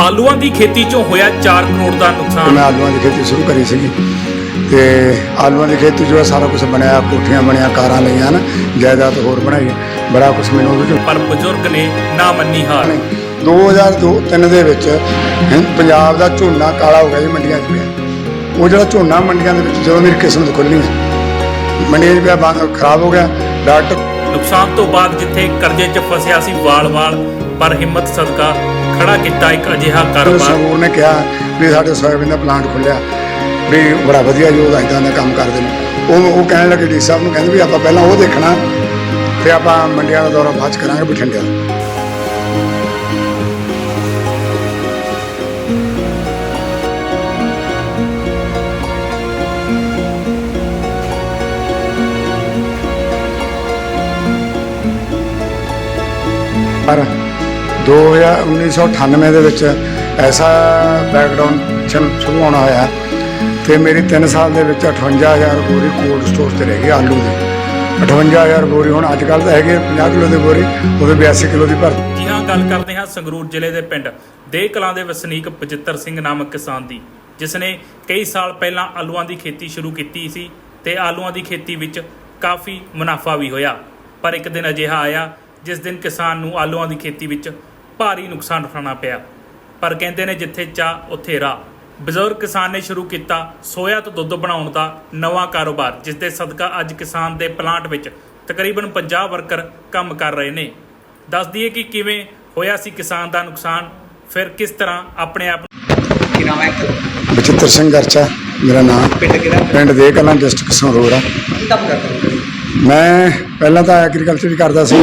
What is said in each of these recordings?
ਆਲੂਆਂ ਦੀ ਖੇਤੀ 'ਚੋਂ ਹੋਇਆ 4 ਕਰੋੜ ਦਾ ਨੁਕਸਾਨ। ਮੈਂ ਆਲੂਆਂ ਦੀ ਖੇਤੀ ਸ਼ੁਰੂ ਕਰੀ ਸੀਗੀ। ਤੇ ਆਲੂਆਂ ਦੀ ਖੇਤੀ ਜੋ ਹੈ ਸਾਰਾ ਕੁਝ ਬਣਾਇਆ ਕੋਠੀਆਂ ਬਣੀਆਂ ਕਾਰਾਂ ਲਈਆਂ ਨਾ ਜਾਇਦਾਦ ਹੋਰ ਬਣਾਈ। ਬੜਾ ਕੁਝ ਮੈਨੂੰ ਉਹਦੇ ਪਰ ਬਜ਼ੁਰਗ ਨੇ ਨਾ ਮੰਨੀ ਹਾਰ। 2002-3 ਦੇ ਵਿੱਚ ਪੰਜਾਬ ਦਾ ਝੋਨਾ ਕਾਲਾ ਹੋ ਗਿਆ ਜੀ ਮੰਡੀਆਂ 'ਚ ਪਿਆ। ਉਹ ਜਿਹੜਾ ਝੋਨਾ ਮੰਡੀਆਂ ਦੇ ਵਿੱਚ ਜਦੋਂ ਮੇਰੀ ਕਿਸਮਤ ਖੁੱਲ੍ਹੀ ਮੰਡੀਆਂ 'ਚ ਪਿਆ ਖਰਾਬ ਹੋ ਗਿਆ ਡਾਕਟਰ ਨੁਕਸਾਨ ਤੋਂ ਬਾਅਦ ਜਿੱਥੇ ਕਰਜ਼ੇ 'ਚ ਫਸਿਆ ਸੀ ਵਾਲ-ਵਾਲ ਪਰ ਹਿੰਮਤ ਸਦਕਾ ਖੜਾ ਕੀਤਾ, ਇੱਕ ਅਜਿਹਾ ਕਾਰੋਬਾਰ। ਸਰੂਰ ਨੇ ਕਿਹਾ ਵੀ ਸਾਡੇ ਸੋਇਆਬੀਨ ਦਾ ਪਲਾਂਟ ਖੁੱਲਿਆ, ਵੀ ਬੜਾ ਵਧੀਆ ਜੋ ਇਦਾਂ ਦਾ ਕੰਮ ਕਰਦੇ ਨੇ। ਉਹ ਉਹ ਕਹਿਣ ਲੱਗੇ ਡੀ ਸਾਹਿਬ ਨੂੰ, ਕਹਿੰਦੇ ਵੀ ਆਪਾਂ ਪਹਿਲਾਂ ਉਹ ਦੇਖਣਾ, ਤੇ ਆਪਾਂ ਮੰਡੀਆਂ ਦਾ ਦੌਰਾ ਬਾਅਦ ਚ ਕਰਾਂਗੇ ਬਠਿੰਡੇ ਦਾ। ਪਰ 2000 1998 ਦੇ ਵਿੱਚ ਐਸਾ ਬੈਕਗ੍ਰਾਉਂਡ ਸ਼ੁਰੂ ਹੋਣਾ ਹੋਇਆ ਤੇ ਮੇਰੀ 3 ਸਾਲ ਦੇ ਵਿੱਚ 58000 ਬੋਰੀ ਕੋਲਡ ਸਟੋਰ ਤੇ ਰਹਿ ਗਈ ਆਲੂ ਦੀ। 58000 ਬੋਰੀ ਹੁਣ ਅੱਜ ਕੱਲ੍ਹ ਤਾਂ ਹੈਗੇ 50 ਕਿਲੋ ਦੀ ਬੋਰੀ ਉਹਦੇ 82 ਕਿਲੋ ਦੀ ਭਰ। ਜੀ ਹਾਂ, ਗੱਲ ਕਰਦੇ ਹਾਂ ਸੰਗਰੂਰ ਜ਼ਿਲ੍ਹੇ ਦੇ ਪਿੰਡ ਦੇ ਕਲਾਂ ਦੇ ਵਸਨੀਕ ਬਚਿੱਤਰ ਸਿੰਘ ਨਾਮਕ ਕਿਸਾਨ ਦੀ ਜਿਸ ਨੇ ਕਈ ਸਾਲ ਪਹਿਲਾਂ ਆਲੂਆਂ ਦੀ ਖੇਤੀ ਸ਼ੁਰੂ ਕੀਤੀ ਸੀ ਤੇ ਆਲੂਆਂ ਦੀ ਖੇਤੀ ਵਿੱਚ ਕਾਫੀ ਮੁਨਾਫਾ ਵੀ ਹੋਇਆ। ਪਰ ਇੱਕ ਦਿਨ ਅਜਿਹਾ ਆਇਆ, ਜਿਸ ਦਿਨ ਕਿਸਾਨ ਨੂੰ ਆਲੂਆਂ ਦੀ ਖੇਤੀ ਵਿੱਚ ਭਾਰੀ ਨੁਕਸਾਨ ਉਠਾਉਣਾ ਪਿਆ। ਪਰ ਕਹਿੰਦੇ ਨੇ ਜਿੱਥੇ ਚਾਹ ਉੱਥੇ ਰਾਹ। ਬਜ਼ੁਰਗ ਕਿਸਾਨ ਨੇ ਸ਼ੁਰੂ ਕੀਤਾ ਸੋਇਆ ਤੋਂ ਦੁੱਧ ਬਣਾਉਣ ਦਾ ਨਵਾਂ ਕਾਰੋਬਾਰ ਜਿਸ ਦੇ ਸਦਕਾ ਅੱਜ ਕਿਸਾਨ ਦੇ ਪਲਾਂਟ ਵਿੱਚ ਤਕਰੀਬਨ 50 ਵਰਕਰ ਕੰਮ ਕਰ ਰਹੇ ਨੇ। ਦੱਸ ਦਈਏ ਕਿ ਕਿਵੇਂ ਹੋਇਆ ਸੀ ਕਿਸਾਨ ਦਾ ਨੁਕਸਾਨ ਫਿਰ ਕਿਸ ਤਰ੍ਹਾਂ ਆਪਣੇ ਆਪ ਕੀ ਨਾਮ ਹੈ? ਇੱਕ ਬਚਿੱਤਰ ਸਿੰਘ ਗਰਚਾ ਮੇਰਾ ਨਾਮ। ਪਿੰਡ ਕਿਹੜਾ? ਪਿੰਡ ਦੇ ਕਲਾਂ ਡਿਸਟ੍ਰਿਕਟ ਸੰਗਰੂਰ ਆ। ਕੀ ਕੰਮ ਕਰਦੇ ਹੋ? ਮੈਂ ਪਹਿਲਾਂ ਤਾਂ ਐਗਰੀਕਲਚਰ ਕਰਦਾ ਸੀ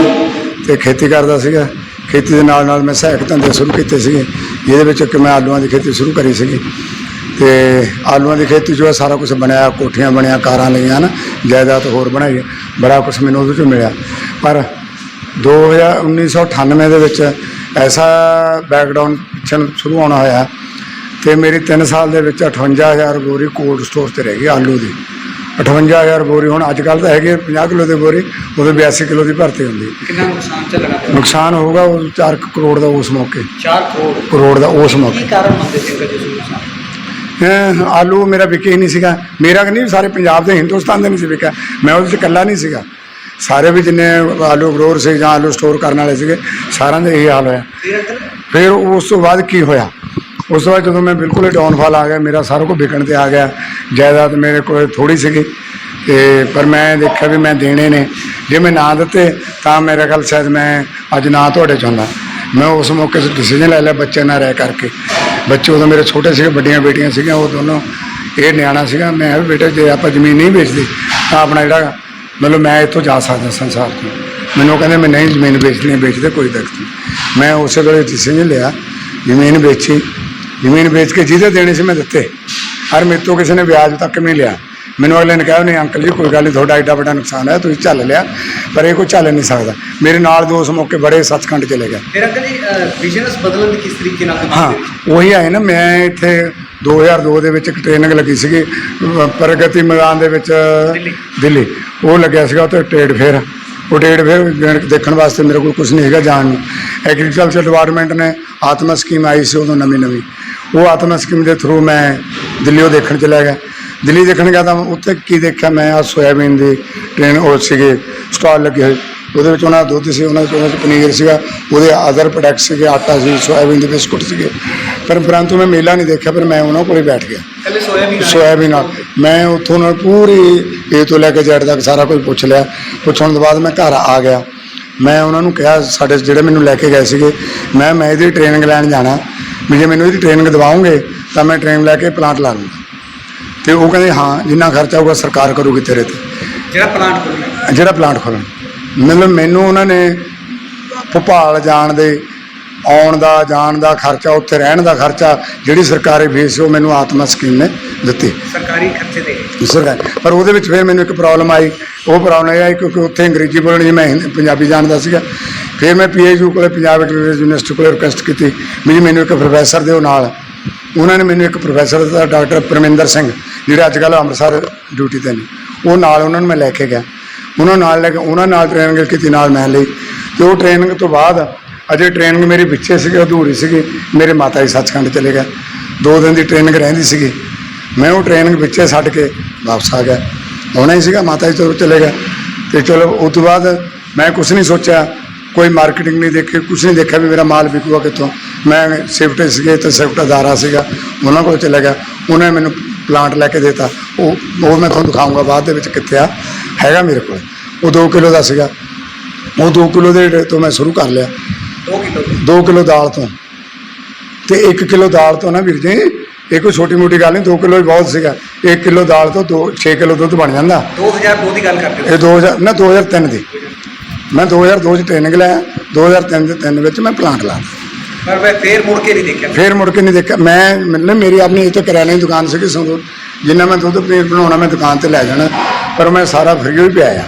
ਤੇ ਖੇਤੀ ਕਰਦਾ ਸੀਗਾ। ਖੇਤੀ ਦੇ ਨਾਲ ਨਾਲ ਮੈਂ ਸਹਾਇਕ ਧੰਦੇ ਸ਼ੁਰੂ ਕੀਤੇ ਸੀਗੇ, ਜਿਹਦੇ ਵਿੱਚ ਕਿ ਮੈਂ ਆਲੂਆਂ ਦੀ ਖੇਤੀ ਸ਼ੁਰੂ ਕਰੀ ਸੀਗੀ। ਤੇ ਆਲੂਆਂ ਦੀ ਖੇਤੀ ਜੋ ਹੈ ਸਾਰਾ ਕੁਝ ਬਣਾਇਆ ਕੋਠੀਆਂ ਬਣਿਆ, ਕਾਰਾਂ ਲਈਆਂ ਨਾ ਜਾਇਦਾਦ ਹੋਰ ਬਣਾਈ, ਬੜਾ ਕੁਝ ਮੈਨੂੰ ਉਹਦੇ ਚੋਂ ਮਿਲਿਆ। ਪਰ 2000 1998 ਦੇ ਵਿੱਚ ਐਸਾ ਬੈਕਗ੍ਰਾਉਂਡ ਪਿੱਛੇ ਸ਼ੁਰੂ ਹੋਣਾ ਹੋਇਆ, ਤੇ ਮੇਰੀ 3 ਸਾਲ ਦੇ ਵਿੱਚ 58000 ਬੋਰੀ ਕੋਲਡ ਸਟੋਰ ਤੇ ਰਹਿ ਗਈ ਆਲੂ ਦੀ। 58000 ਬੋਰੀ ਹੁਣ ਅੱਜ ਕੱਲ੍ਹ ਤਾਂ ਹੈਗੇ 50 ਕਿਲੋ ਦੀ ਬੋਰੀ ਉਹਦੇ 82 ਕਿਲੋ ਦੀ ਭਰਤੀ ਹੁੰਦੀ। ਕਿੰਨਾ ਨੁਕਸਾਨ ਚੱਲਣਾ ਪਿਆ? ਨੁਕਸਾਨ ਹੋਊਗਾ ਉਹ 4 ਕਰੋੜ ਦਾ ਉਸ ਮੌਕੇ। 4 ਕਰੋੜ? ਕਰੋੜ ਦਾ ਉਸ ਕੀ ਮੌਕੇ ਕਾਰਨ ਮੰਨਦੇ ਸਿੰਘ ਜੀ ਤੁਸੀਂ ਨੁਕਸਾਨ ਆਲੂ ਮੇਰਾ ਵਿਕੇ ਹੀ ਨਹੀਂ ਸੀਗਾ। ਮੇਰਾ ਕਿ ਨਹੀਂ ਸਾਰੇ ਪੰਜਾਬ ਦੇ ਹਿੰਦੁਸਤਾਨ ਦੇ ਨਹੀਂ ਸੀ ਵਿਕਿਆ। ਮੈਂ ਉਹਦੇ 'ਚ ਇਕੱਲਾ ਨਹੀਂ ਸੀਗਾ। ਸਾਰੇ ਵੀ ਜਿੰਨੇ ਆਲੂ ਗਰੋਰ ਸੀ ਜਾਂ ਆਲੂ ਸਟੋਰ ਕਰਨ ਵਾਲੇ ਸੀਗੇ ਸਾਰਿਆਂ ਦਾ ਇਹੀ ਹਾਲ ਹੋਇਆ। ਫਿਰ ਉਸ ਤੋਂ ਬਾਅਦ ਕੀ ਹੋਇਆ? ਉਸ ਤੋਂ ਬਾਅਦ ਜਦੋਂ ਮੈਂ ਬਿਲਕੁਲ ਹੀ ਡਾਊਨਫਾਲ ਆ ਗਿਆ, ਮੇਰਾ ਸਾਰਾ ਕੁਝ ਵਿਕਣ ਤੇ ਆ ਗਿਆ। ਜਾਇਦਾਦ ਮੇਰੇ ਕੋਲ ਥੋੜੀ ਸੀਗੀ। ਤੇ ਪਰ ਮੈਂ ਦੇਖਿਆ ਵੀ ਮੈਂ ਦੇਣੇ ਨੇ। ਜੇ ਮੈਂ ਨਾ ਦਿੱਤੇ, ਤਾਂ ਮੇਰੇ ਖਿਆਲ ਸ਼ਾਇਦ ਮੈਂ ਅੱਜ ਨਾ ਤੁਹਾਡੇ ਚ ਹੁੰਦਾ ਮੈਂ ਉਸ ਮੌਕੇ 'ਤੇ ਡਿਸੀਜਨ ਲੈ ਲਿਆ ਬੱਚੇ ਨਾਲ ਰਹਿ ਕਰਕੇ। ਬੱਚੇ ਉਦੋਂ ਮੇਰੇ ਛੋਟੇ ਸੀਗੇ, ਵੱਡੀਆਂ ਬੇਟੀਆਂ ਸੀਗੀਆਂ, ਉਹ ਦੋਨੋਂ ਇਹ ਨਿਆਣਾ ਸੀਗਾ। ਮੈਂ ਵੀ ਬੇਟਾ, ਜੇ ਆਪਾਂ ਜ਼ਮੀਨ ਨਹੀਂ ਵੇਚਦੇ, ਤਾਂ ਆਪਣਾ ਜਿਹੜਾ ਮਤਲਬ ਮੈਂ ਇੱਥੋਂ ਜਾ ਸਕਦਾ ਸੰਸਾਰ ਤੋਂ। ਮੈਨੂੰ ਉਹ ਕਹਿੰਦੇ, ਮੈਂ ਨਹੀਂ ਜ਼ਮੀਨ ਵੇਚਣੀ, ਵੇਚਦੇ ਕੋਈ ਦਿੱਕਤ ਨਹੀਂ ਮੈਂ ਉਸੇ ਵੇਲੇ ਡਿਸੀਜਨ ਲਿਆ, ਜ਼ਮੀਨ ਵੇਚੀ। ਜ਼ਮੀਨ ਵੇਚ ਕੇ ਜਿਹਦੇ ਦੇਣੇ ਸੀ ਮੈਂ ਦਿੱਤੇ। ਹਰ ਮੇਰੇ ਤੋਂ ਕਿਸੇ ਨੇ ਵਿਆਜ ਤੱਕ ਨਹੀਂ ਲਿਆ। ਮੈਨੂੰ ਅਗਲੇ ਨੇ ਕਿਹਾ ਨਹੀਂ ਅੰਕਲ ਜੀ ਕੋਈ ਗੱਲ ਨਹੀਂ ਤੁਹਾਡਾ ਐਡਾ ਵੱਡਾ ਨੁਕਸਾਨ ਹੈ ਤੁਸੀਂ ਝੱਲ ਲਿਆ। ਪਰ ਇਹ ਕੋਈ ਝੱਲ ਨਹੀਂ ਸਕਦਾ। ਮੇਰੇ ਨਾਲ ਦੋ ਉਸ ਮੌਕੇ ਬੜੇ ਸੱਚਖੰਡ ਚਲੇ ਗਏ। ਫਿਰ ਅੰਕਲ ਜੀ ਬਿਜ਼ਨਸ ਬਦਲਣ ਦੀ ਕਿਸ ਤਰੀਕੇ ਨਾਲ ਹਾਂ ਉਹੀ ਆਏ ਨਾ ਮੈਂ ਇੱਥੇ 2002 ਦੇ ਵਿੱਚ ਇੱਕ ਟ੍ਰੇਨਿੰਗ ਲੱਗੀ ਸੀਗੀ ਪ੍ਰਗਤੀ ਮੈਦਾਨ ਦੇ ਵਿੱਚ ਦਿੱਲੀ। ਦਿੱਲੀ। ਉਹ ਲੱਗਿਆ ਸੀਗਾ ਉੱਥੇ ਟ੍ਰੇਡ ਫੇਅਰ ਉਹ ਟ੍ਰੇਡ ਫੇਅਰ ਦੇਖਣ ਵਾਸਤੇ ਮੇਰੇ ਕੋਲ ਕੁਝ ਨਹੀਂ ਹੈਗਾ ਜਾਣ ਨੂੰ। ਐਗਰੀਕਲਚਰ ਡਿਪਾਰਟਮੈਂਟ ਨੇ ਆਤਮਾ ਸਕੀਮ ਆਈ ਸੀ ਉਦੋਂ ਨਵੀਂ ਨਵੀਂ ਉਹ ਆਤਮਾ ਸਕੀਮ ਦੇ ਥਰੂ ਮੈਂ ਦਿੱਲੀ ਉਹ ਦੇਖਣ ਚਲਾ ਗਿਆ। ਦਿੱਲੀ ਦੇਖਣ ਗਿਆ ਤਾਂ ਉੱਥੇ ਕੀ ਦੇਖਿਆ? ਮੈਂ ਆ ਸੋਇਆਬੀਨ ਦੀ ਟ੍ਰੇਨ ਉਹ ਸੀਗੇ ਸਟਾਲ ਲੱਗੇ ਹੋਏ। ਉਹਦੇ ਵਿੱਚ ਉਹਨਾਂ ਦਾ ਦੁੱਧ ਸੀ ਉਹਨਾਂ 'ਚ ਉਹਨਾਂ 'ਚ ਪਨੀਰ ਸੀਗਾ ਉਹਦੇ ਅਦਰ ਪ੍ਰੋਡਕਟ ਸੀਗੇ ਆਟਾ ਸੀ ਸੋਇਆਬੀਨ ਦੇ ਬਿਸਕੁਟ ਸੀਗੇ। ਪਰ ਪਰੰਤੂ ਮੈਂ ਮੇਲਾ ਨਹੀਂ ਦੇਖਿਆ ਪਰ ਮੈਂ ਉਹਨਾਂ ਕੋਲੇ ਬੈਠ ਗਿਆ। ਸੋਇਆਬੀਨ ਨਾਲ? ਮੈਂ ਉੱਥੋਂ ਨਾਲ ਪੂਰੀ ਏ ਤੋਂ ਲੈ ਕੇ ਜੈਡ ਤੱਕ ਸਾਰਾ ਕੁਝ ਪੁੱਛ ਲਿਆ। ਪੁੱਛਣ ਤੋਂ ਬਾਅਦ ਮੈਂ ਘਰ ਆ ਗਿਆ। ਮੈਂ ਉਹਨਾਂ ਨੂੰ ਕਿਹਾ ਸਾਡੇ ਜਿਹੜੇ ਮੈਨੂੰ ਲੈ ਕੇ ਗਏ ਸੀਗੇ ਮੈਂ ਮੈਂ ਇਹਦੀ ਟ੍ਰੇਨਿੰਗ ਲੈਣ ਜਾਣਾ। ਵੀ ਜੇ ਮੈਨੂੰ ਇਹਦੀ ਟ੍ਰੇਨਿੰਗ ਦਿਵਾਓਗੇ ਤਾਂ ਮੈਂ ਟ੍ਰੇਨ ਲੈ ਕੇ ਪਲਾਂਟ ਲਾ ਲੂੰਗਾ ਤੇ ਉਹ ਕਹਿੰਦੇ ਹਾਂ ਜਿੰਨਾ ਖਰਚਾ ਹੋਊਗਾ ਸਰਕਾਰ ਕਰੂਗੀ ਤੇਰੇ ਤੇ। ਜਿਹੜਾ ਪਲਾਂਟ ਖੋਲ੍ਹਣਾ। ਜਿਹੜਾ ਪਲਾਂਟ ਖੋਲ੍ਹਣ। ਮਤਲਬ ਮੈਨੂੰ ਉਹਨਾਂ ਨੇ ਭੋਪਾਲ ਜਾਣ ਦੇ ਆਉਣ ਦਾ ਜਾਣ ਦਾ ਖਰਚਾ ਉੱਥੇ ਰਹਿਣ ਦਾ ਖਰਚਾ ਜਿਹੜੀ ਸਰਕਾਰੀ ਫੀਸ ਸੀ ਉਹ ਮੈਨੂੰ ਆਤਮਾ ਸਕੀਮ ਨੇ ਦਿੱਤੀ। ਸਰਕਾਰੀ ਖਰਚੇ ਦੇ ਸਰਕਾਰ ਪਰ ਉਹਦੇ ਵਿੱਚ ਫਿਰ ਮੈਨੂੰ ਇੱਕ ਪ੍ਰੋਬਲਮ ਆਈ। ਉਹ ਪ੍ਰੋਬਲਮ ਇਹ ਆਈ ਕਿਉਂਕਿ ਉੱਥੇ ਅੰਗਰੇਜ਼ੀ ਬੋਲਣੀ ਮੈਂ ਪੰਜਾਬੀ ਜਾਣਦਾ ਸੀਗਾ। ਫਿਰ ਮੈਂ ਪੀਐਚਯੂ ਕੋਲੇ ਪੰਜਾਬ ਯੂਨੀਵਰਸਿਟੀ ਕੋਲੇ ਰਿਕੁਐਸਟ ਕੀਤੀ। ਵੀ ਮੈਨੂੰ ਇੱਕ ਪ੍ਰੋਫੈਸਰ ਦਿਓ ਨਾਲ। ਉਹਨਾਂ ਨੇ ਮੈਨੂੰ ਇੱਕ ਪ੍ਰੋਫੈਸਰ ਦਿੱਤਾ ਡਾਕਟਰ ਪਰਮਿੰਦਰ ਸਿੰਘ ਜਿਹੜੇ ਅੱਜ ਕੱਲ੍ਹ ਅੰਮ੍ਰਿਤਸਰ ਡਿਊਟੀ ਤੇ ਨੇ ਉਹ ਨਾਲ ਉਹਨਾਂ ਨੂੰ ਮੈਂ ਲੈ ਕੇ ਗਿਆ। ਉਹਨਾਂ ਨਾਲ ਲੈ ਕੇ ਉਹਨਾਂ ਨਾਲ ਟ੍ਰੇਨਿੰਗ ਕੀਤੀ ਨਾਲ ਮੈਂ ਲਈ। ਤੇ ਉਹ ਟ੍ਰੇਨਿੰਗ ਤੋਂ ਬਾਅਦ ਅਜੇ ਟ੍ਰੇਨਿੰਗ ਮੇਰੀ ਵਿੱਚੇ ਸੀਗੀ, ਅਧੂਰੀ ਸੀਗੀ। ਮੇਰੇ ਮਾਤਾ ਜੀ ਸੱਚਖੰਡ ਚਲੇ ਗਏ। ਦੋ ਦਿਨ ਦੀ ਟ੍ਰੇਨਿੰਗ ਰਹਿੰਦੀ ਸੀਗੀ। ਮੈਂ ਉਹ ਟ੍ਰੇਨਿੰਗ ਪਿੱਛੇ ਛੱਡ ਕੇ ਵਾਪਸ ਆ ਗਿਆ। ਆਉਣਾ ਹੀ ਸੀਗਾ, ਮਾਤਾ ਜੀ ਤੋਂ ਚਲੇ ਗਏ। ਤੇ ਚਲੋ, ਉਸ ਤੋਂ ਬਾਅਦ ਮੈਂ ਕੁਝ ਨਹੀਂ ਸੋਚਿਆ। ਕੋਈ ਮਾਰਕੀਟਿੰਗ ਨਹੀਂ ਦੇਖੀ ਕੁਝ ਨਹੀਂ ਦੇਖਿਆ ਵੀ ਮੇਰਾ ਮਾਲ ਵਿਕੂਗਾ ਕਿੱਥੋਂ। ਮੈਂ ਸਿਫਟ ਸੀਗੇ, ਤੇ ਸਿਫਟ ਅਦਾਰਾ ਸੀਗਾ, ਉਹਨਾਂ ਕੋਲ ਚਲੇ ਗਿਆ। ਉਹਨੇ ਮੈਨੂੰ ਪਲਾਂਟ ਲੈ ਕੇ ਦਿੱਤਾ। ਉਹ ਉਹ ਮੈਂ ਤੁਹਾਨੂੰ ਦਿਖਾਊਂਗਾ ਬਾਅਦ ਦੇ ਵਿੱਚ ਕਿੱਥੇ ਆ। ਹੈਗਾ ਮੇਰੇ ਕੋਲ। ਉਹ 2 ਕਿਲੋ ਦਾ ਸੀਗਾ। ਉਹ 2 ਕਿਲੋ ਦੇ ਤੋਂ ਮੈਂ ਸ਼ੁਰੂ ਕਰ ਲਿਆ। 2 ਕਿਲੋ 2 ਕਿਲੋ ਦਾਲ ਤੋਂ। ਤੇ 1 ਕਿਲੋ ਦਾਲ ਤੋਂ ਨਾ ਵੀਰ ਜੀ ਇਹ ਕੋਈ ਛੋਟੀ ਮੋਟੀ ਗੱਲ ਨਹੀਂ 2 ਕਿਲੋ ਹੀ ਬਹੁਤ ਸੀਗਾ। 1 ਕਿਲੋ ਦਾਲ ਤੋਂ 2 6 ਕਿਲੋ ਦੁੱਧ ਬਣ ਜਾਂਦਾ। 2002 ਦੀ ਗੱਲ ਕਰਦੇ ਇਹ 2000 ਨਾ 2003 ਦੀ। ਮੈਂ 2002 ਚ ਟ੍ਰੇਨਿੰਗ ਲਿਆ 2003 ਦੇ ਤਿੰਨ ਵਿੱਚ ਮੈਂ ਪਲਾਂਟ ਲਾ ਪਰ ਮੈਂ ਫੇਰ ਮੁੜ ਕੇ ਨਹੀਂ ਦੇਖਿਆ। ਫੇਰ ਮੁੜ ਕੇ ਨਹੀਂ ਦੇਖਿਆ। ਮੈਂ ਮਤਲਬ ਮੇਰੀ ਆਪਣੀ ਇੱਥੇ ਕਰਿਆਨੇ ਦੀ ਦੁਕਾਨ ਸੀਗੀ ਸੰਗਰੂਰ। ਜਿੰਨਾ ਮੈਂ ਦੁੱਧ ਪਨੀਰ ਬਣਾਉਣਾ ਮੈਂ ਦੁਕਾਨ ਤੇ ਲੈ ਜਾਣਾ। ਪਰ ਮੈਂ ਸਾਰਾ ਫਰੀ ਹੀ ਪਿਆ ਆ।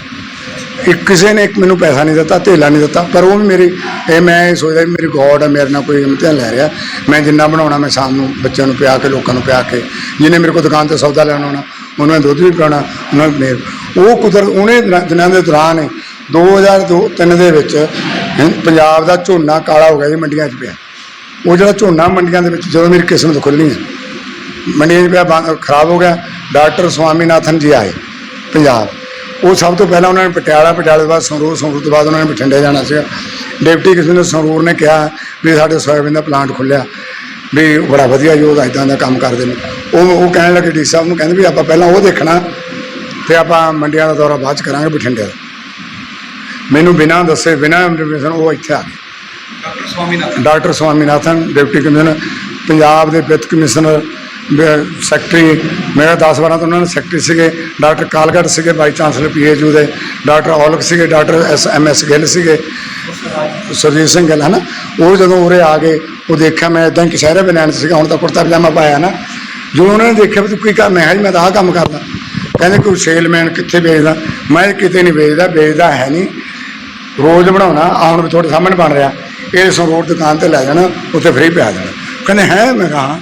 ਇੱਕ ਕਿਸੇ ਨੇ ਇੱਕ ਮੈਨੂੰ ਪੈਸਾ ਨਹੀਂ ਦਿੱਤਾ, ਧੇਲਾ ਨਹੀਂ ਦਿੱਤਾ, ਪਰ ਉਹ ਵੀ ਮੇਰੀ, ਇਹ ਮੈਂ ਇਹ ਸੋਚਦਾ ਵੀ ਮੇਰੀ ਗੋਡ ਹੈ ਮੇਰੇ ਨਾਲ ਕੋਈ ਇਮਤਿਹਾਨ ਲੈ ਰਿਹਾ। ਮੈਂ ਜਿੰਨਾ ਬਣਾਉਣਾ, ਮੈਂ ਸ਼ਾਮ ਨੂੰ ਬੱਚਿਆਂ ਨੂੰ ਪਿਆ ਕੇ, ਲੋਕਾਂ ਨੂੰ ਪਿਆ ਕੇ, ਜਿਹਨੇ ਮੇਰੇ ਕੋਲ ਦੁਕਾਨ ਤੇ ਸੌਦਾ ਲੈਣ ਆਉਣਾ, ਉਹਨਾਂ ਨੇ ਦੁੱਧ ਵੀ ਪਿਆਉਣਾ ਉਹਨਾਂ ਨੇ ਪਨੀਰ ਉਹ ਕੁਦਰਤ, ਉਹਨੇ ਦਿਨਾਂ- ਦੇ ਦੌਰਾਨ 2002 3 ਦੇ ਵਿੱਚ ਪੰਜਾਬ ਦਾ ਝੋਨਾ ਕਾਲਾ ਹੋ ਗਿਆ ਜੀ ਮੰਡੀਆਂ 'ਚ ਪਿਆ। ਉਹ ਜਿਹੜਾ ਝੋਨਾ ਮੰਡੀਆਂ ਦੇ ਵਿੱਚ ਜਦੋਂ ਮੇਰੀ ਕਿਸਮਤ ਖੁੱਲੀ ਹੈ, ਮੰਡੀਆਂ 'ਚ ਪਿਆ ਖਰਾਬ ਹੋ ਗਿਆ, ਡਾਕਟਰ ਸਵਾਮੀਨਾਥਨ ਜੀ ਆਏ, ਪੰਜਾਬ। ਉਹ ਸਭ ਤੋਂ ਪਹਿਲਾਂ ਉਹਨਾਂ ਨੇ ਪਟਿਆਲਾ ਪਟਿਆਲੇ ਤੋਂ ਬਾਅਦ ਸੰਗਰੂਰ ਸੰਗਰੂਰ ਤੋਂ ਬਾਅਦ ਉਹਨਾਂ ਨੇ ਬਠਿੰਡੇ ਜਾਣਾ ਸੀਗਾ। ਡਿਪਟੀ ਕਮਿਸ਼ਨਰ ਸੰਗਰੂਰ ਨੇ ਕਿਹਾ ਵੀ ਸਾਡੇ ਸੋਇਆਬੀਨ ਦਾ ਪਲਾਂਟ ਖੁੱਲਿਆ ਵੀ ਬੜਾ ਵਧੀਆ ਯੋਗ ਇਦਾਂ ਦਾ ਕੰਮ ਕਰਦੇ ਨੇ। ਉਹ ਉਹ ਕਹਿਣ ਲੱਗੇ ਡੀ ਸਾਹਿਬ ਨੂੰ ਕਹਿੰਦੇ ਵੀ ਆਪਾਂ ਪਹਿਲਾਂ ਉਹ ਦੇਖਣਾ ਤੇ ਆਪਾਂ ਮੰਡੀਆਂ ਦਾ ਦੌਰਾ ਬਾਅਦ ਚ ਕਰਾਂਗੇ ਬਠਿੰਡੇ ਦਾ। ਮੈਨੂੰ ਬਿਨਾਂ ਦੱਸੇ ਬਿਨਾਂ ਇਨਫੋਰਮੇਸ਼ਨ ਉਹ ਇੱਥੇ ਆ ਗਏ। Doctor Swaminathan. Doctor Swaminathan deputy commissioner Punjab ਦੇ ਵਿੱਤ ਕਮਿਸ਼ਨਰ ਸੈਕਟਰੀ ਮੇਰਾ 10 12 ਤੋਂ ਉਹਨਾਂ ਦੇ ਸੈਕਟਰੀ ਸੀਗੇ ਡਾਕਟਰ ਕਾਲਗੜ ਸੀਗੇ ਵਾਈਸ ਚਾਂਸਲਰ ਪੀਏਯੂ ਦੇ ਡਾਕਟਰ ਔਲਖ ਸੀਗੇ doctor S M S Gill ਸੀਗੇ, ਸੁਰਜੀਤ ਸਿੰਘ ਗਿੱਲ, ਹਨਾ? ਉਹ ਜਦੋਂ ਉਰੇ ਆ ਗਏ, ਉਹ ਦੇਖਿਆ ਮੈਂ ਇਦਾਂ ਕਿਸ਼ਹਿਰਾ ਬਨਾਨ ਸੀਗਾ, ਹੁਣ ਤਾਂ ਕੁੜਤਾ ਪਜਾਮਾ ਪਾਇਆ ਨਾ। ਜਦੋਂ ਉਹਨਾਂ ਨੇ ਦੇਖਿਆ ਵੀ ਤੂੰ ਕੀ ਕਰ ਮੈਂ ਕਿਹਾ ਮੈਂ ਤਾਂ ਆਹ ਕੰਮ ਕਰਦਾ। ਕਹਿੰਦੇ ਕੋਈ ਸੇਲਮੈਨ ਕਿੱਥੇ ਵੇਚਦਾ? ਮੈਂ ਕਿਤੇ ਨਹੀਂ ਵੇਚਦਾ ਵੇਚਦਾ ਹੈ ਨਹੀਂ। ਰੋਜ਼ ਬਣਾਉਣਾ ਆਉਣ ਵੀ ਤੁਹਾਡੇ ਸਾਹਮਣੇ ਬਣ ਰਿਹਾ। ਇਹ ਸੰਗਰੂਰ ਦੁਕਾਨ ਤੇ ਲੈ ਜਾਣਾ, ਉੱਥੇ ਫ੍ਰੀ ਪਿਆ ਜਾਣਾ ਕਹਿੰਦੇ ਹੈ, ਮੈਂ ਕਹਾ ਹਾਂ।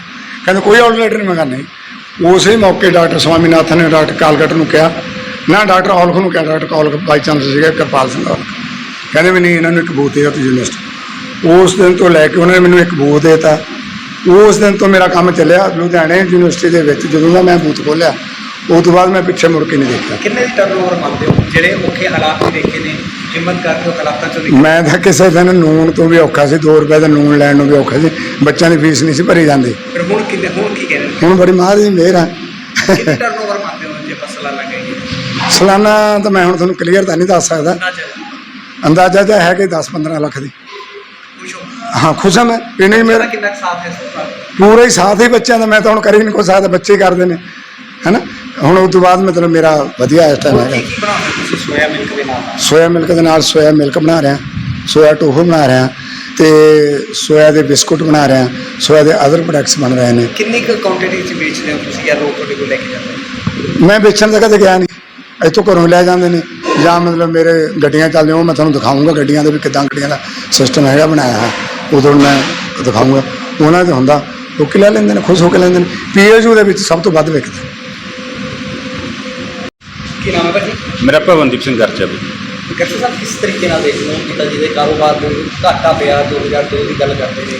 ਕਹਿੰਦੇ ਕੋਈ ਆਊਟਲੈਟ ਨਹੀਂ। ਮੈਂ ਉਸੇ ਮੌਕੇ ਡਾਕਟਰ ਸਵਾਮੀਨਾਥਨ ਨੇ ਡਾਕਟਰ ਕਾਲਗਟ ਨੂੰ ਕਿਹਾ, ਨਾ ਡਾਕਟਰ ਔਲਖ ਨੂੰ ਕਿਹਾ, ਡਾਕਟਰ ਔਲਖ ਬਾਈ ਚਾਂਸ ਸੀਗਾ ਕਿਰਪਾਲ ਸਿੰਘ ਔਲਖ। ਕਹਿੰਦੇ ਵੀ ਨਹੀਂ, ਇਹਨਾਂ ਨੂੰ ਇੱਕ ਬੂਥ ਦੇ ਦਿੱਤਾ ਯੂਨੀਵਰਸਿਟੀ ਉਸ ਦਿਨ ਤੋਂ ਲੈ ਕੇ ਉਹਨਾਂ ਨੇ ਮੈਨੂੰ ਇੱਕ ਬੂਥ ਦੇ ਦਿੱਤਾ। ਉਸ ਦਿਨ ਤੋਂ ਮੇਰਾ ਕੰਮ ਚੱਲਿਆ ਲੁਧਿਆਣੇ ਯੂਨੀਵਰਸਿਟੀ ਦੇ ਵਿੱਚ। ਜਦੋਂ ਦਾ ਮੈਂ ਬੂਥ ਖੋਲ੍ਹਿਆ, ਉਸ ਤੋਂ ਬਾਅਦ ਮੈਂ ਪਿੱਛੇ ਮੁੜ ਕੇ ਨਹੀਂ ਦੇਖਿਆ। ਕਿੰਨੇ ਦੀ ਟਰਨਓਵਰ ਮੰਨਦੇ ਹੋ? ਜਿਹੜੇ ਔਖੇ ਹਾਲਾਤ ਦੇਖੇ ਨੇ। ਹਿੰਮਤ ਕਰਕੇ ਉਹ ਹਾਲਾਤਾਂ ਚੋਂ ਨਿਕਲ ਮੈਂ ਤਾਂ ਕਿਸੇ ਦਿਨ ਨੂਨ ਤੋਂ ਵੀ ਔਖਾ ਸੀ 2 ਰੁਪਏ ਦਾ ਨੂਨ ਲੈਣ ਨੂੰ ਵੀ ਔਖਾ ਸੀ ਬੱਚਿਆਂ ਦੀ ਫੀਸ ਨਹੀਂ ਸੀ ਭਰੀ ਜਾਂਦੀ। ਹੁਣ ਕਿੰਨੇ ਹੁਣ ਕੀ ਕਹਿੰਦੇ ਹੁਣ ਬੜੀ ਮਹਾਰਾਜ ਦੀ ਮਿਹਰ ਆ। ਕਿੰਨੇ ਟਰਨਓਵਰ ਮੰਨਦੇ ਹੋ ਜੇ ਫਸਲਾਂ ਲੱਗੇਗੀ ਸਾਲਾਨਾ ਤਾਂ ਮੈਂ ਹੁਣ ਤੁਹਾਨੂੰ ਕਲੀਅਰ ਤਾਂ ਨਹੀਂ ਦੱਸ ਸਕਦਾ। ਨਾ ਚੱਲ ਅੰਦਾਜ਼ਾ ਤਾਂ ਹੈ ਕਿ 10-15 ਲੱਖ ਦੀ। ਹੋ? ਖੁਸ਼ ਹਾਂ ਮੈਂ। ਇਹ ਨਹੀਂ ਮੇਰਾ ਮੇਰਾ ਕਿੰਨਾ ਕੁ ਸਾਥ ਹੈ ਸਰਕਾਰ ਪੂਰਾ ਹੀ ਸਾਥ ਹੀ ਬੱਚਿਆਂ ਦਾ ਮੈਂ ਤਾਂ ਹੁਣ ਕਰੀ ਨਹੀਂ ਕੋਈ ਸਾਥ ਬੱਚੇ ਹੀ ਕਰਦੇ ਨੇ। ਹੈਨਾ? ਹੁਣ ਉਸ ਤੋਂ ਬਾਅਦ ਮਤਲਬ ਮੇਰਾ ਵਧੀਆ ਇਸ ਟਾਈਮ ਕੀ ਹੈਗਾ। ਕੀ ਸੋਇਆ ਮਿਲਕ ਦੇ ਨਾਲ? ਸੋਇਆ ਮਿਲਕ ਦੇ ਨਾਲ ਸੋਇਆ ਮਿਲਕ ਬਣਾ ਰਿਹਾ ਸੋਇਆ ਟੋਫੂ ਬਣਾ ਰਿਹਾ ਤੇ ਸੋਇਆ ਦੇ ਬਿਸਕੁਟ ਬਣਾ ਰਿਹਾ ਸੋਇਆ ਦੇ ਅਦਰ ਪ੍ਰੋਡਕਟਸ ਬਣ ਰਹੇ ਨੇ। ਕਿੰਨੀ ਕੁ ਕੁਆਂਟੀਟੀ ਚ ਵੇਚਦੇ ਹੋ ਤੁਸੀਂ ਜਾਂ ਲੋਕ ਤੁਹਾਡੇ ਕੋਲ ਲੈ ਕੇ ਜਾਂਦੇ ਨੇ? ਮੈਂ ਵੇਚਣ ਤਾਂ ਕਦੇ ਗਿਆ ਨਹੀਂ। ਇੱਥੋਂ ਘਰੋਂ ਲੈ ਜਾਂਦੇ ਨੇ ਜਾਂ ਮਤਲਬ ਮੇਰੇ ਗੱਡੀਆਂ ਚੱਲਦੀਆਂ ਉਹ ਮੈਂ ਤੁਹਾਨੂੰ ਦਿਖਾਊਂਗਾ ਗੱਡੀਆਂ ਦੇ ਵੀ ਕਿਦਾਂ ਗੱਡੀਆਂ ਦਾ ਸਿਸਟਮ ਹੈਗਾ ਬਣਾਇਆ ਹੈ ਉਦੋਂ ਮੈਂ ਦਿਖਾਊਂਗਾ ਉਹਨਾਂ ਦੇ ਹੁੰਦਾ ਲੋਕੀ ਲੈ ਲੈਂਦੇ ਨੇ ਖੁਸ਼ ਹੋ ਕੇ ਲੈਂਦੇ ਨੇ। ਪੀਐਸਯੂ ਦੇ ਵਿੱਚ ਸਭ ਤੋਂ ਵੱਧ ਵਿਕਦਾ। ਕੀ ਨਾਮ ਹੈ ਭਾਜੀ? ਮੇਰਾ ਭਵਨਦੀਪ ਸਿੰਘ ਗਰਚਾ ਵੀ ਗੱਟੂ ਸਾਹਿਬ ਕਿਸ ਤਰੀਕੇ ਨਾਲ ਦੇਖਦੇ ਹੋ ਕਿ ਜਿਹਦੇ ਕਾਰੋਬਾਰ ਦੇ ਵਿੱਚ ਘਾਟਾ ਪਿਆ 2002 ਦੀ ਗੱਲ ਕਰਦੇ ਨੇ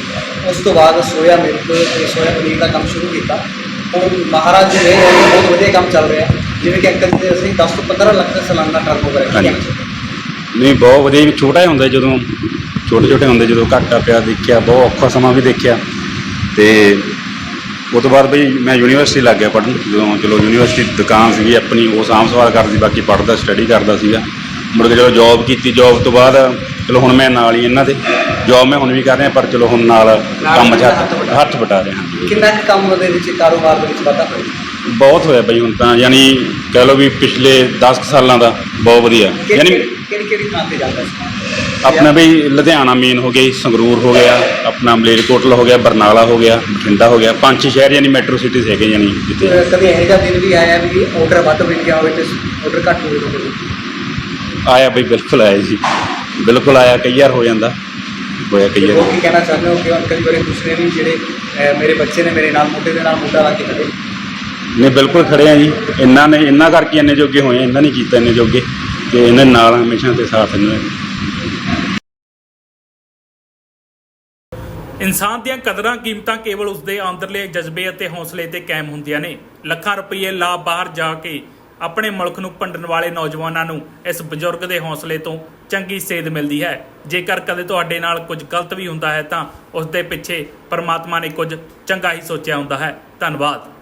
ਉਸ ਤੋਂ ਬਾਅਦ ਸੋਇਆ ਮਿਲਕ ਤੇ ਸੋਇਆ ਪਨੀਰ ਦਾ ਕੰਮ ਸ਼ੁਰੂ ਕੀਤਾ। ਹੁਣ ਮਹਾਰਾਜ ਜੀ ਨੇ ਬਹੁਤ ਵਧੀਆ ਕੰਮ ਚੱਲ ਰਿਹਾ। ਜਿਵੇਂ ਕਿ ਅੰਕਲ ਜੀ ਅਸੀਂ 10 ਤੋਂ 15 ਲੱਖ ਦਾ ਸਾਲਾਨਾ ਟਰਨਓਵਰ ਹੈ। ਹਾਂਜੀ। ਨਹੀਂ ਬਹੁਤ ਵਧੀਆ ਛੋਟਾ ਹੀ ਹੁੰਦਾ ਜਦੋਂ ਛੋਟੇ ਛੋਟੇ ਹੁੰਦੇ ਜਦੋਂ ਘਾਟਾ ਪਿਆ ਦੇਖਿਆ ਬਹੁਤ ਔਖਾ ਸਮਾਂ ਵੀ ਦੇਖਿਆ। ਤੇ ਉਹ ਤੋਂ ਬਾਅਦ ਬਈ ਮੈਂ ਯੂਨੀਵਰਸਿਟੀ ਲੱਗ ਗਿਆ ਪੜ੍ਹਨ ਜਦੋਂ ਚਲੋ ਯੂਨੀਵਰਸਿਟੀ ਦੁਕਾਨ ਸੀਗੀ ਆਪਣੀ ਉਹ ਸਾਂਭ ਸੰਭਾਲ ਕਰਦੀ ਬਾਕੀ ਪੜ੍ਹਦਾ ਸਟੱਡੀ ਕਰਦਾ ਸੀਗਾ। ਮੁੜ ਕੇ ਜਦੋਂ ਜੌਬ ਕੀਤੀ ਜੌਬ ਤੋਂ ਬਾਅਦ ਚਲੋ ਹੁਣ ਮੈਂ ਨਾਲ ਹੀ ਇਹਨਾਂ ਦੇ ਜੌਬ ਮੈਂ ਹੁਣ ਵੀ ਕਰ ਰਿਹਾ ਪਰ ਚਲੋ ਹੁਣ ਨਾਲ ਕੰਮ 'ਚ ਹੱਥ ਹੱਥ ਬਟਾ ਰਿਹਾ। ਕਿੰਨਾ ਕੁ ਕੰਮ ਦੇ ਵਿੱਚ ਕਾਰੋਬਾਰ ਦੇ ਵਿੱਚ ਵਾਧਾ ਹੋਇਆ? ਬਹੁਤ ਹੋਇਆ ਬਈ ਹੁਣ ਤਾਂ ਯਾਨੀ ਕਹਿ ਲਓ ਵੀ ਪਿਛਲੇ 10 ਸਾਲਾਂ ਦਾ ਬਹੁਤ ਵਧੀਆ। ਯਾਨੀ ਕਿਹੜੀ ਕਿਹੜੀ ਥਾਂ ਤੇ ਜਾਂਦਾ ਸੀ? ਆਪਣਾ ਬਈ ਲੁਧਿਆਣਾ ਮੇਨ ਹੋ ਗਿਆ ਸੰਗਰੂਰ ਹੋ ਗਿਆ ਆਪਣਾ ਮਲੇਰਕੋਟਲਾ ਹੋ ਗਿਆ ਬਰਨਾਲਾ ਹੋ ਗਿਆ ਬਠਿੰਡਾ ਹੋ ਗਿਆ ਪੰਜ ਸ਼ਹਿਰ ਯਾਨੀ ਮੈਟਰੋ ਸਿਟੀਜ਼ ਹੈਗੇ ਯਾਨੀ ਜਿੱਥੇ। ਕਦੇ ਇਹੋ ਜਿਹਾ ਦਿਨ ਵੀ ਆਇਆ ਵੀ ਆਰਡਰ ਵੱਧ ਮਿਲ ਗਿਆ ਹੋਵੇ ਤੇ ਆਰਡਰ ਘੱਟ ਤੁਹਾਡੇ ਕੋਲ ਆਇਆ ਬਈ ਬਿਲਕੁਲ ਆਇਆ ਜੀ। ਬਿਲਕੁਲ ਆਇਆ ਕਈ ਵਾਰ ਹੋ ਜਾਂਦਾ। ਹੋਇਆ ਕਈ ਉਹ ਵਾਰ ਕੀ ਕਹਿਣਾ ਚਾਹੁੰਦੇ ਹੋ ਕਿ ਜੀ ਬਾਰੇ ਦੂਸਰੇ ਵੀ ਜਿਹੜੇ ਮੇਰੇ ਬੱਚੇ ਨੇ ਮੇਰੇ ਨਾਲ ਮੋਢੇ ਦੇ ਨਾਲ ਮੋਢਾ ਲਾ ਕੇ ਖੜੇ। ਨਹੀਂ ਬਿਲਕੁਲ ਖੜੇ ਆ ਜੀ। ਇਹਨਾਂ ਨੇ ਇਹਨਾਂ ਕਰਕੇ ਇੰਨੇ ਜੋਗੇ ਹੋਏ ਇਹਨਾਂ ਨੇ ਕੀਤਾ ਇੰਨੇ ਜੋਗੇ। ਤੇ ਇਹਨਾਂ ਨਾਲ ਹਮੇਸ਼ਾ ਤੇ ਸਾਥ ਇਹਨਾਂ ਦਾ ਇਨਸਾਨ ਦੀਆਂ ਕਦਰਾਂ ਕੀਮਤਾਂ ਕੇਵਲ ਉਸਦੇ ਅੰਦਰਲੇ ਜਜ਼ਬੇ ਅਤੇ ਹੌਸਲੇ ਤੇ ਕਾਇਮ ਹੁੰਦੀਆਂ ਨੇ। ਲੱਖਾਂ ਰੁਪਏ ਲਾ ਬਾਹਰ ਜਾ ਕੇ ਆਪਣੇ ਮੁਲਕ ਨੂੰ ਭੰਡਣ ਵਾਲੇ ਨੌਜਵਾਨਾਂ ਨੂੰ ਇਸ ਬਜ਼ੁਰਗ ਦੇ ਹੌਸਲੇ ਤੋਂ ਚੰਗੀ ਸੇਧ ਮਿਲਦੀ ਹੈ। ਜੇਕਰ ਕਦੇ ਤੁਹਾਡੇ ਨਾਲ ਕੁਝ ਗਲਤ ਵੀ ਹੁੰਦਾ ਹੈ ਤਾਂ ਉਸ ਦੇ ਪਿੱਛੇ ਪਰਮਾਤਮਾ ਨੇ ਕੁਝ ਚੰਗਾ ਹੀ ਸੋਚਿਆ ਹੁੰਦਾ ਹੈ। ਧੰਨਵਾਦ।